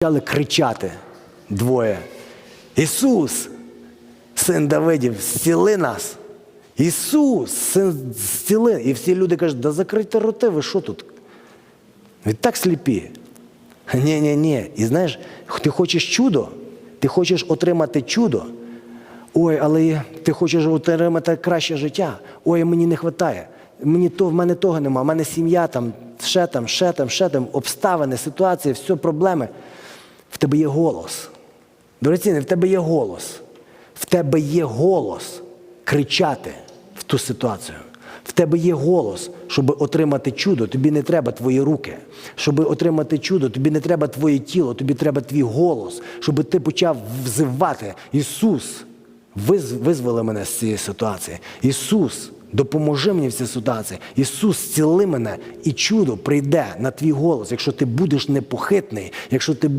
почали кричати двоє. Ісус, син Давидів, зціли нас. Ісус, син зціли. І всі люди кажуть, да закрийте роти, ви що тут? Ви так сліпі. Ні, ні, ні. І знаєш, ти хочеш чудо, ти хочеш отримати чудо. Ой, але ти хочеш отримати краще життя. Ой, мені не вистачає. Мені то, в мене того нема, в мене сім'я там, ще там, ще там, ще там, обставини, ситуації, все проблеми. В тебе є голос. Дорогоцінний, в тебе є голос. В тебе є голос кричати в ту ситуацію. В тебе є голос, щоб отримати чудо, тобі не треба твої руки. Щоб отримати чудо, тобі не треба твоє тіло, тобі треба твій голос, щоб ти почав взивати. Ісус, виз- визволи мене з цієї ситуації. Ісус, допоможи мені в цій ситуації. Ісус, зціли мене, і чудо прийде на твій голос, якщо ти будеш непохитний, якщо ти будеш.